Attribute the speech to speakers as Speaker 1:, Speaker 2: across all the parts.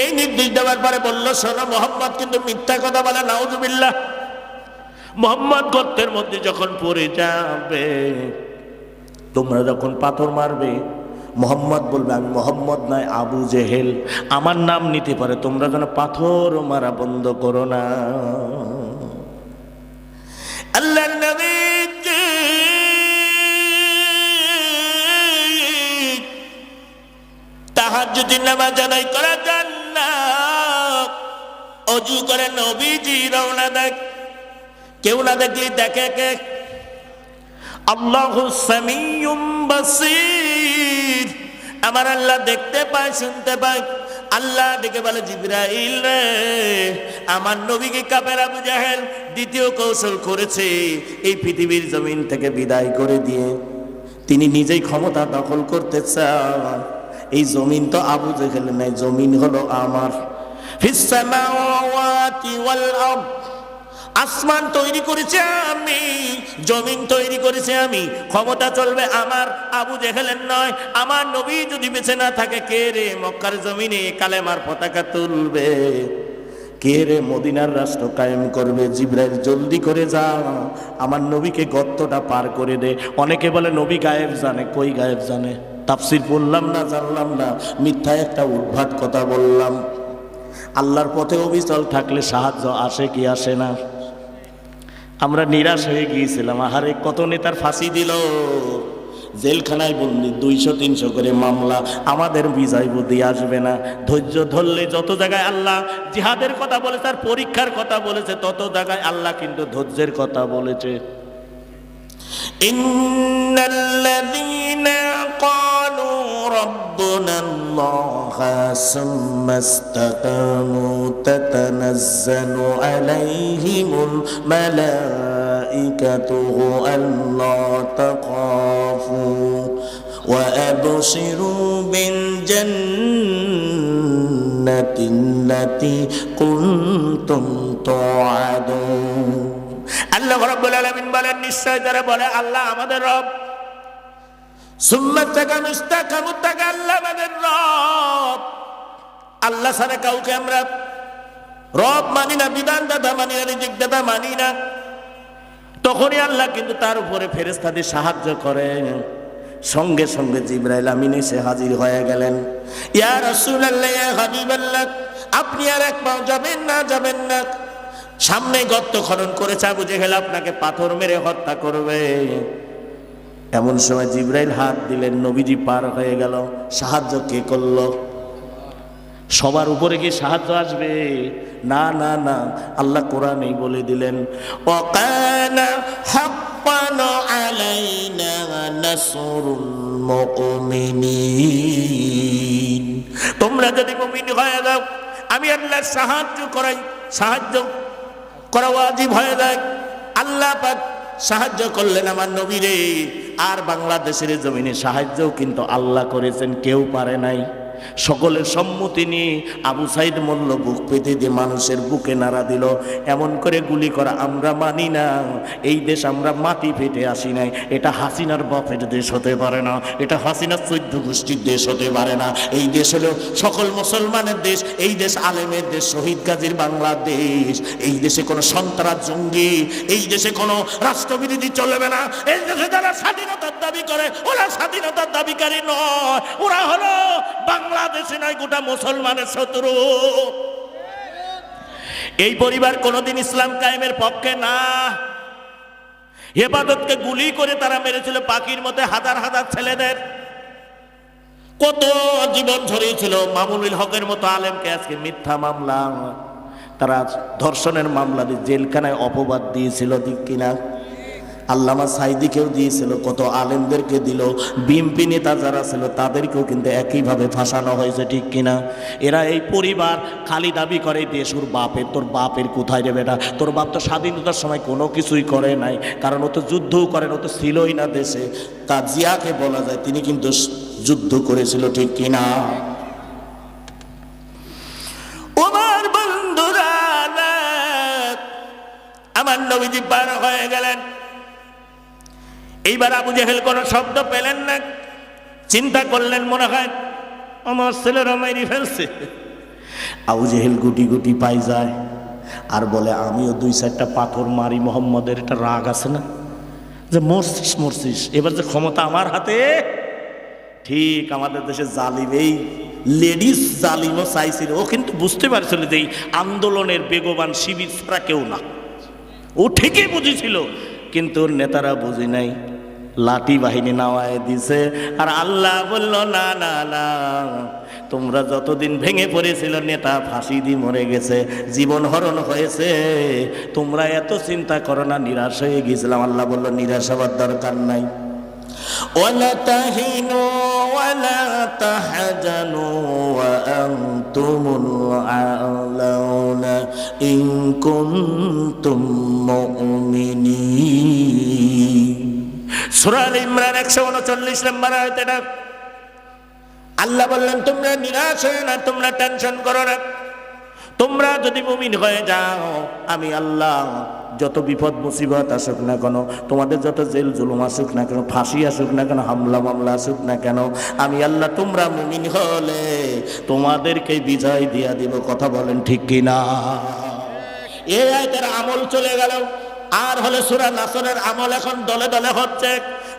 Speaker 1: এই নির্দেশ দেওয়ার পরে শোনো, মোহাম্মদ কিন্তু মিথ্যা কথা বলে মোহাম্মদ গর্তের মধ্যে যখন পড়ে যাবে, তোমরা যখন পাথর মারবে, মোহাম্মদ বলবে, আমি মোহাম্মদ নয়, আবু জেহেল। আমার নাম নিতে পারে, তোমরা যেন পাথর মারা বন্ধ করো না। আল্লাহ আদায় করা যান না অজু করে নবীজি রওনা দেখ কেউ না দেখলি দেখে কে? আমার আল্লাহ দেখতে পায়, শুনতে পায়। আল্লাহ ডেকে বলে, জিব্রাইল রে, আমার নবীকে কাপের আবু জাহেল দ্বিতীয় কৌশল করেছে। এই পৃথিবীর জমিন থেকে বিদায় করে দিয়ে তিনি নিজেই ক্ষমতা দখল করতে চান। এই জমিন তো আবু জেহেল নাই, জমিন হলো আমার। আসমান তৈরি করেছে আমি, জমিন তৈরি করেছে আমি। ক্ষমতা চলবে আমার, আবু জেহেলের নয়। আমার নবী যদি বেঁচে না থাকে, কে রে মক্কার জমিনে কালেমার পতাকা তুলবে? কে রে মদিনার রাষ্ট্র কায়েম করবে? জিব্রাইল, জলদি করে যা আমার নবীকে গর্তটা পার করে দে। অনেকে বলে, নবী গায়েব জানে। কই গায়েব জানে? তাফসির পড়লাম না, জানলাম না, মিথ্যা একটা উদ্ভাট কথা বললাম। আল্লাহর পথে অবিচল থাকলে সাহায্য আসে কি আসে না? আমরা নিরাশ হয়ে গিয়েছিলাম, আহারে কত নেতার ফাঁসি দিল। জেলখানায় বন্দি, দুইশো, তিনশো করে মামলা, আমাদের বিজয় বুদ্ধি আসবে না। ধৈর্য ধরলে যত জায়গায় আল্লাহ জিহাদের কথা বলেছে আর পরীক্ষার কথা বলেছে, তত জায়গায় আল্লাহ কিন্তু ধৈর্যের কথা বলেছে। ইন্নাল্লাযীনা ربنا الله ثم استقاموا تتنزل عليهم الملائكة ألا تخافوا وأبشروا بالجنة التي كنتم توعدون আল্লাহ রব্বুল আলামিন বলেন নিশ্চয় তারা বলে আল্লাহ আমাদের রব আল্লাহ আমরা রব মানি না দাদা মানি দাদা মানি না। তখনই আল্লাহ কিন্তু তার উপরে ফেরেস্তাদের সাহায্য করেন। সঙ্গে সঙ্গে জিব্রাইল আমিন এসে হাজির হয়ে গেলেন। আপনি আর এক পাও যাবেন না যাবেন না। সামনে গর্ত খনন করেছে আবু জেহেল, আপনাকে পাথর মেরে হত্যা করবে। এমন সময় জিব্রাইল হাত দিলেন, নবীজি পার হয়ে গেল। সাহায্য কে করল? সবার উপরে কি সাহায্য আসবে? না না না, আল্লাহ কোরআনেই বলে দিলেন তোমরা যদি মুমিন হয়ে যাও, আমি আল্লাহ সাহায্য করাই, সাহায্য করা ওয়াজিব হয়ে যায়। আল্লাহ পাক সাহায্য করলেন আমার নবীরে। আর বাংলাদেশের জমিনে সাহায্যও কিন্তু আল্লাহ করেছেন কেউ পারে নাই। সকলের সম্মতি নিয়ে আবু সাইদ মল্ল বুক পেতে দিয়ে মানুষের বুকে নাড়া দিল। এমন করে গুলি করা আমরা মানি না। এই দেশ আমরা মাটি ফেটে আসি নাই। এটা হাসিনার বাপের দেশ হতে পারে না। এটা হাসিনার চৈদ্য গোষ্ঠীর দেশ হতে পারে না। এই দেশ হলো সকল মুসলমানের দেশ। এই দেশ আলেমের দেশ, শহীদ গাজীর বাংলাদেশ। এই দেশে কোনো সন্ত্রাস, জঙ্গি। এই দেশে কোনো রাষ্ট্রবিরোধী চলবে না। এই দেশে যারা স্বাধীনতার দাবি করে, ওরা স্বাধীনতার দাবিকারী নয়। ওরা হলো বাংলাদেশে নয় গোটা মুসলমানের শত্রু। এই পরিবার কোনোদিন ইসলাম কায়েমের পক্ষে না। হেফাজতকে গুলি করে তারা মেরেছিল পাখির মধ্যে হাজার হাজার ছেলেদের। কত জীবন ছড়িয়েছিল মামুনুল হকের মতো আলেমকে আজকে মিথ্যা মামলা। তারা ধর্ষণের মামলা দিয়ে জেলখানায় অপবাদ দিয়েছিল দিক কিনা? আল্লামা সাইদিকেও দিয়েছিল, কত আলেমদেরকে দিল, বিএমপি নেতা যারা ছিল তাদেরকেও কিন্তু একইভাবে ফাঁসানো হয়েছে, ঠিক কিনা? এরা এই পরিবার খালি দাবি করে, দেশুর বাপের, তোর বাপের কোথায় রে বেটা? তোর বাপ তো স্বাধীনতার সময় কোনো কিছুই করে নাই, কারণ ও তো যুদ্ধও করেন ও তো ছিলই না দেশে। তা জিয়াকে বলা যায়, তিনি কিন্তু যুদ্ধ করেছিল, ঠিক কিনা? এইবার আবু জেহেল কোনো শব্দ পেলেন না। চিন্তা করলেন, মনে হয় আমার ছেলেরা মাইরি ফেলছে। আবু জেহেল গুটি গুটি পাই যায় আর বলে, আমিও দুই চারটা পাথর মারি, মোহাম্মদের একটা রাগ আছে না? যে মরছিস মরছিস, এবার যে ক্ষমতা আমার হাতে, ঠিক আমাদের দেশে জালিম, এই লেডিস জালিমও চাইছিল। ও কিন্তু বুঝতে পারছিল যে এই আন্দোলনের বেগবান শিবির ছাড়া কেউ না। ও ঠিকই বুঝেছিল, কিন্তু নেতারা বুঝি নাই। লাঠি বাহিনী নাওয়ায় দিছে আর আল্লাহ বলল না না না তোমরা যতদিন ভেঙে পড়েছিল নেতা ফাঁসি দিয়ে মরে গেছে জীবন হরণ হয়েছে তোমরা এত চিন্তা করো না নিরাশ হয়ে গেছিলাম আল্লাহ বলল নিরাশ হওয়ার দরকার নাই ولا تهنوا ولا تحزنوا وأنتم الأعلون إن كنتم مؤمنين সূরা আল ইমরান একশো উনচল্লিশ নম্বর আয়াত এটা আল্লাহ বললেন, তোমরা নিরাশ হয়ে না, তোমরা টেনশন করো না। তোমরা যদি মুমিন হয়ে যাও, আমি আল্লাহ যত বিপদ, মুসিবত আসুক না কেন, তোমাদের যত জেল, জুলুম আসুক না কেন, ফাঁসি আসুক না কেন, হামলা, মামলা আসুক না কেন, আমি আল্লাহ তোমরা মুমিন হলে তোমাদেরকে বিজয় দিয়া দিব। কথা বলেন ঠিক কিনা? এ আয় আয়তের আমল চলে গেল। আর হলে সুরা নাসরের আমল এখন দলে দলে হচ্ছে।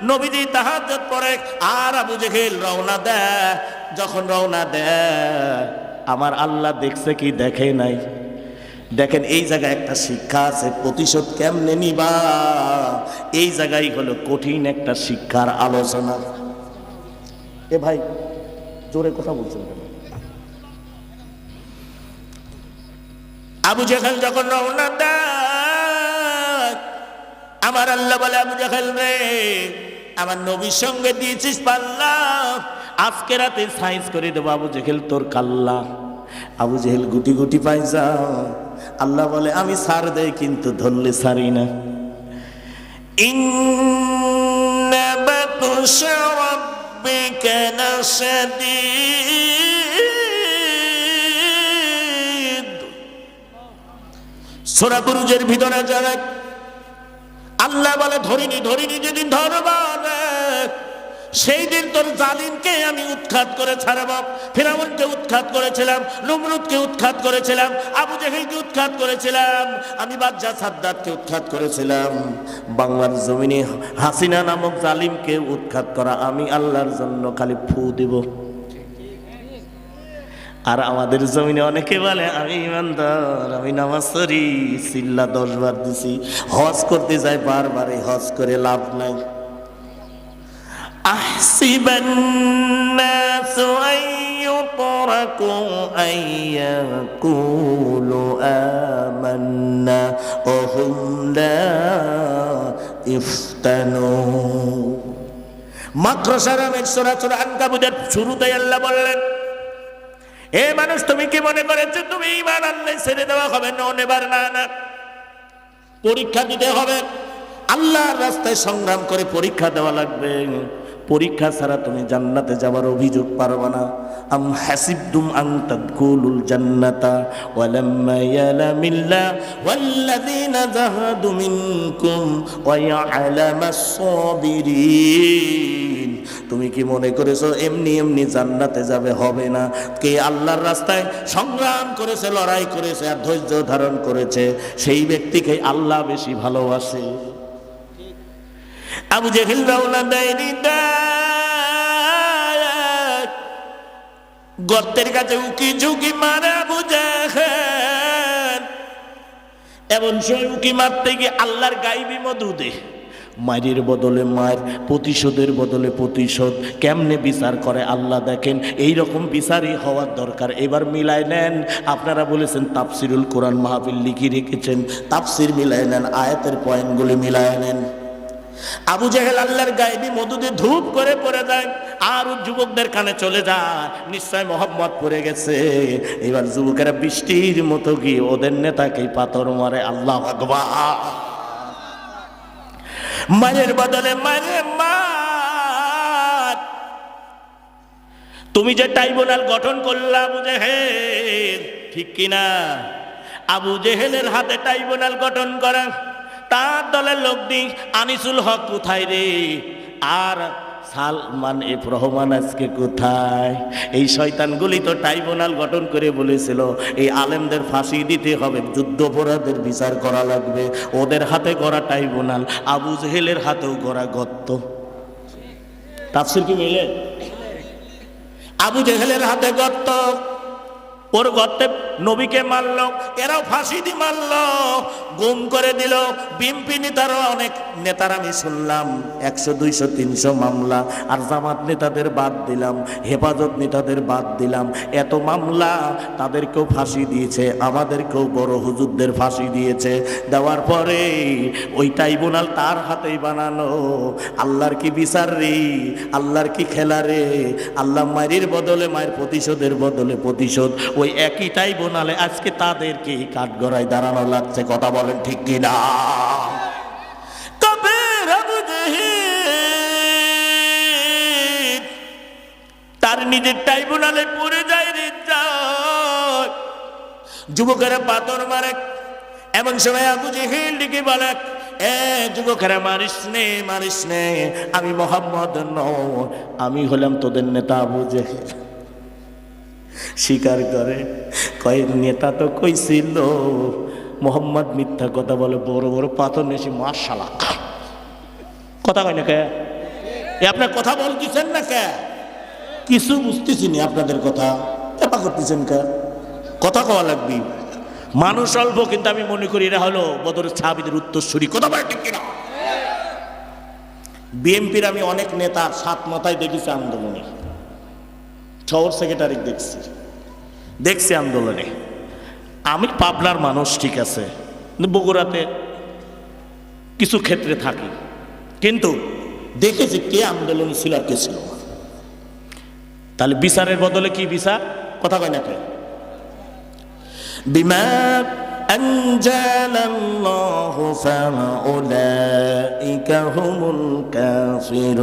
Speaker 1: নবীজি তাহাজ্জুদ পড়ে আর আবু জেহেল রওনা দেয়। যখন রওনা দেয়, আমার আল্লাহ দেখছে কি দেখে নাই। দেখেন এই জায়গায় একটা শিক্ষা আছে, প্রতিশোধ কেমনে নিবা? এই জায়গায় হলো কঠিন একটা শিক্ষার আলোচনা। এ ভাই, জোরে কথা বলছেন? আবু জেহেল যখন রওনা দেয় আমার আল্লাহ বলে, আমি জাহেল রে আমার নবীর সঙ্গে দিয়েছিস পাল্লা। আজকে রাতে সাইজ করে দেবো, আবু জেহেল তোর কাল্লা। আবু জেহেল গুটি গুটি পাই যাও আল্লাহ বলে, আমি সার দেয় কিন্তু ধরলে সারি না। সোরা বুরুজের ভিতরে যারা আল্লাহ বলে, ধরিনি ধরিনি যেদিন ধরবা সেই দিন তোর জালিমকে আমি উৎখাত করে ছাড়াব। ফেরাউনকে উৎখাত করেছিলাম, নমরুদকে উৎখাত করেছিলাম, আবু জেহেলকে উৎখাত করেছিলাম, আমি বাদশাহ সাদ্দাতকে উৎখাত করেছিলাম। বাংলার জমিনে হাসিনা নামক জালিমকে উৎখাত করা আমি আল্লাহর জন্য খালি ফু দেব। আর আমাদের জমিনে অনেকে বলে আমি ইমানদার আমি নামাজ পড়ি চিল্লা দশ বার দিছি হজ করতে যাই বারবার এই হজ করে লাভ নাই أحسب الناس أن يتركوا أن يقولوا آمنا وهم لا يفتنون মাদ্রাসার আমের সরাসরি আনকাবুদের শুরুতে আল্লাহ বললেন এ মানুষ, তুমি কি মনে করেছ? তুমি ইমান আনলে ছেড়ে দেওয়া হবে না, নেবার না না। পরীক্ষা দিতে হবে। আল্লাহর রাস্তায় সংগ্রাম করে পরীক্ষা দেওয়া লাগবে। পরীক্ষা ছাড়া তুমি জান্নাতে যাওয়ার অভিযোগ পারবে না। আম হাসিবতুম আন তাদখুলুল জান্নাতা ওয়ালাম্মা ইয়ালামিল্লা ওয়াল্লাযীনা জাহাদু মিনকুম ওয়া ইয়ালামাস সাবিরিন। তুমি কি মনে করেছ এমনি এমনি জান্নাতে যাবে? হবে না। কে আল্লাহর রাস্তায় সংগ্রাম করেছে, লড়াই করেছে আর ধৈর্য ধারণ করেছে, সেই ব্যক্তিকে আল্লাহ বেশি ভালোবাসে। আবু জেহিল রওনা দেয়নি গর্তের কাছে উকি ঝুঁকি মারে জেহেল। এমন সময় উকি মারতে গিয়ে আল্লাহর গাইবি মধু দে। মায়ের বদলে মায়ের প্রতিশোধের বদলে প্রতিশোধ। কেমনে বিচার করে আল্লাহ দেখেন? এই রকম বিচারই হওয়ার দরকার। এবার মিলাই নেন। আপনারা বলেছেন, তাফসিরুল কোরআন মাহফিল লিখে রেখেছেন। তাফসির মিলাই নেন, আয়াতের পয়েন্টগুলি মিলাই নেন। আবু জাহেল আল্লাহর গায়েবী মধুতে ধূপ করে পড়ে যায়। আর যুবকদের কানে চলে যায়। নিশ্চয় মোহাম্মদ পড়ে গেছে। এবার যুবকেরা বৃষ্টির মতো গিয়ে ওদের নেতাকে পাথর মারে। আল্লাহ আকবার। মায়ের বদলে মায়ের মা তুমি যে ট্রাইব্যুনাল গঠন করলা আবু জেহেল, ঠিক কিনা? আবু জেহেলের হাতে ট্রাইব্যুনাল গঠন করা, তার দলের লোক দি আনিসুল হক কোথায় রে? আর সালমান এফ রহমান আজকে কোথায়? এই শয়তানগুলি তো ট্রাইব্যুনাল গঠন করে বলেছিল, এই আলেমদের ফাঁসি দিতে হবে, যুদ্ধপরাধের বিচার করা লাগবে। ওদের হাতে গড়া ট্রাইব্যুনাল, আবু জেহেলের হাতেও গড়া গত্ত তাফসির কি মিলে? আবু জেহেলের হাতে গর্ত, ওর গর্তে নবীকে মারল, এরাও ফাঁসি দি মারল, গুম করে দিল। বিএমপি নেতারও অনেক নেতার আমি শুনলাম, একশো, দুইশো, তিনশো মামলা, আর জামাত নেতাদের বাদ দিলাম, হেফাজত নেতাদের বাদ দিলাম। এত মামলা তাদেরকেও ফাঁসি দিয়েছে, আমাদেরকেও বড় হুজুরদের ফাঁসি দিয়েছে। দেওয়ার পরে ওই ট্রাইব্যুনাল তার হাতেই বানানো আল্লাহর কি বিচার রে, আল্লাহর কি খেলা রে? আল্লাহ মায়ের বদলে মায়ের প্রতিশোধের বদলে প্রতিশোধ। ওই একই ট্রাইব্যুনালে আজকে তাদেরকে কাঠগড়ায় দাঁড়ানো লাগছে, কথা বলেন ঠিক কিনা? তার নিজের ট্রাইব্যুনালে পড়ে যায় রে যুবকেরা পাথর মারে, এমন সময় আবু জেহেল ডেকে বলে, এ যুবকেরা, মারিস নে মারিস নে, আমি মোহাম্মদ ন আমি হলাম তোদের নেতা আবু স্বীকার করে। কয়েক নেতা তো কইছিল, মোহাম্মদ মিথ্যা কথা বলে বড় বড় পাথর নেছি মার্শালা কথা কয় না কে? এ আপনার কথা বলতেছেন না কে? কিছু বুঝতেছি না আপনাদের কথা। এপা করতেছেন কে? কথা কওয়া লাগবি। মানুষ অল্প, কিন্তু আমি মনে করি এরা হলো বদরের সাহাবিদের উত্তরসূরি। কথা বলে ঠিক কিনা? বিএনপির আমি অনেক নেতা সাত মাথায় দেখেছি আন্দোলনে শহর সেক্রেটারি দেখছি দেখছি আন্দোলনে আমি পাবনার মানুষ ঠিক আছে কিন্তু বগুড়াতে কিছু ক্ষেত্রে থাকি কিন্তু দেখেছি কে আন্দোলন ছিল আর কে ছিল না। তাহলে বিচারের বদলে কি বিচার কথা কয় না কে বিমা أنزل الله فأولئك هم الكافرون